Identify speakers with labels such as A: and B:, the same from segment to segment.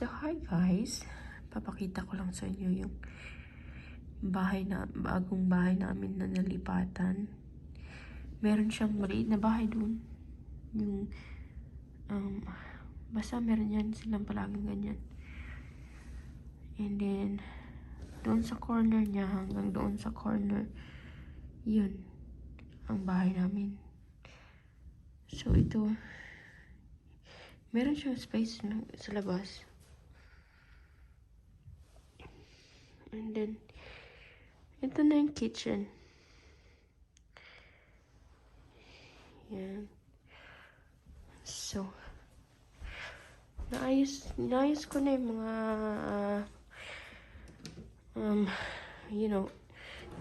A: So, hi guys. Papakita ko lang sa inyo yung bahay na, bagong bahay namin na nalipatan. Meron siyang maliit na bahay dun. Yung, um, basta meron yan silang palaging ganyan. And then, doon sa corner niya, hanggang doon sa corner, yun, ang bahay namin. So, ito, meron siyang space sa labas. And then, ito na yung kitchen. Yan. So, naayos, naayos ko na yung mga, ah, um, you know,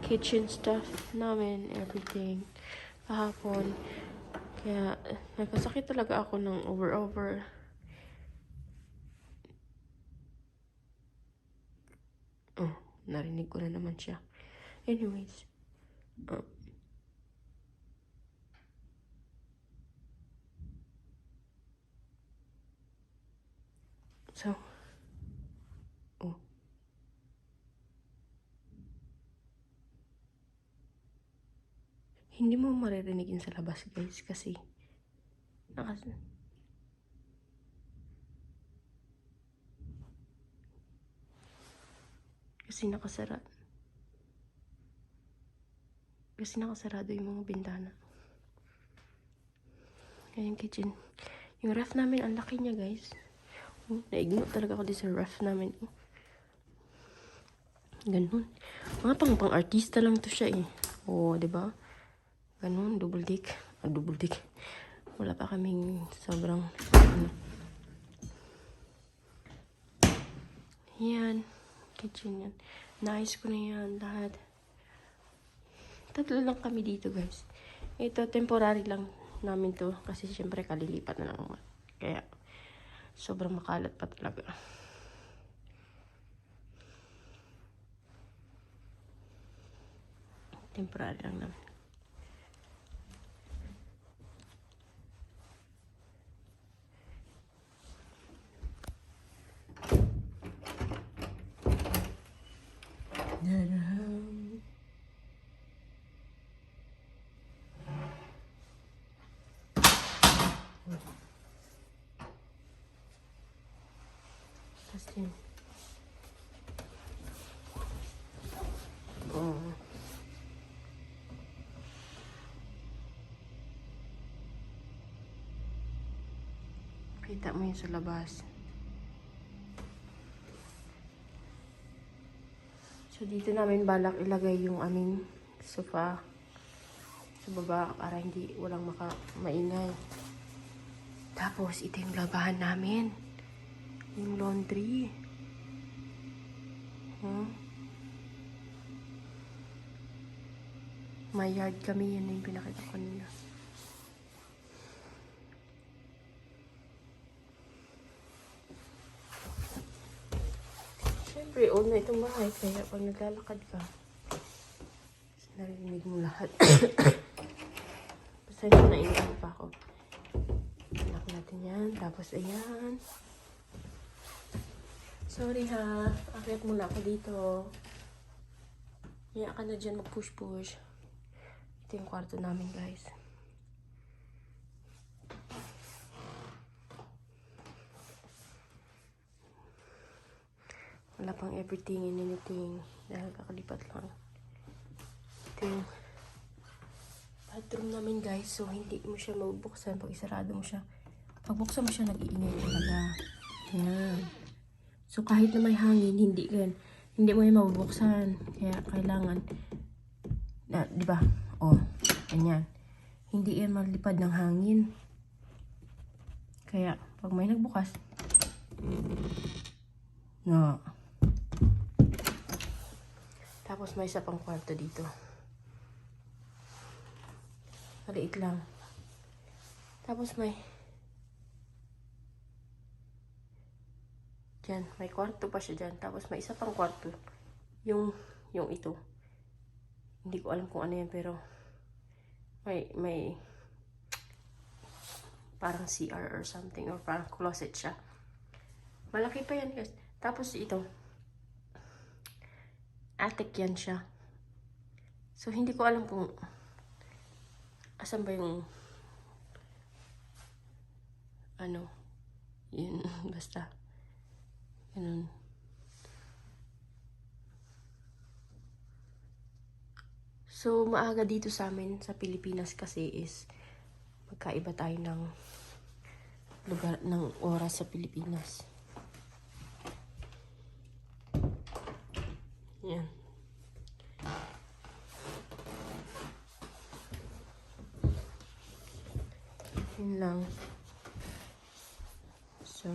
A: kitchen stuff namin, everything, kahapon. Kaya, nagkasakit talaga ako ng over-over. Oh, narinig ko na naman siya. Anyways, um, so, oh. Hindi mo maririnig yun sa labas, guys, kasi nakas kasi nakasara. Kasi nakasarado yung mga bintana. Kaya yung kitchen. Yung ref namin ang laki niya guys. Oh, naigno talaga ako din sa ref namin oh. ganun. Mga pang pang artista lang to siya eh. Oh, 'di ba? Ganun double dick. Ah, double dick. Wala pa kaming sobrang ano. Yan kitchen yan nice ko na yan lahat. Tatlo lang kami dito guys. Ito temporary lang namin to kasi syempre kalilipat na lang kaya sobrang makalat pa talaga. Temporary lang namin Tadam. Tapos yun. Oo. Kita mo yun sa labas. So, dito namin balak ilagay yung aming sofa sa baba para hindi walang maka maingay. Tapos, ito yung labahan namin. Yung laundry. Huh? May yard kami. Yan yung pinakita ko kanina. Old na itong bahay. Kaya pag naglalakad ka, narinig mo lahat. Pasensya na inaano pa ako. Anak natin yan. Tapos, ayan. Sorry ha. Akyat muna ako dito. Kaya ka na dyan mag-push-push. Ito yung kwarto namin, guys. Wala pang everything and anything. Dahil kakalipat lang. Ito yung bathroom namin, guys. So, hindi mo siya mabubuksan. Pag isarado mo siya, pag buksan mo siya, nag-iingay talaga. Ayan. So, kahit na may hangin, hindi yan. Hindi mo yan mabubuksan. Kaya, kailangan, na, di ba? Oh, ganyan. Hindi yan malipad ng hangin. Kaya, pag may nagbukas, no. Tapos may isa pang kwarto dito. Maliit lang. Tapos may Diyan, may kwarto pa siya dyan. Tapos may isa pang kwarto. Yung, yung ito. Hindi ko alam kung ano yan, pero may, may parang CR or something, or parang closet siya. Malaki pa yan guys. Tapos ito. Atik yan siya. So, hindi ko alam kung asan ba yung ano yun basta ganun so maaga dito sa amin sa Pilipinas kasi is magkaiba tayo ng lugar ng oras sa Pilipinas yan. Yun lang. So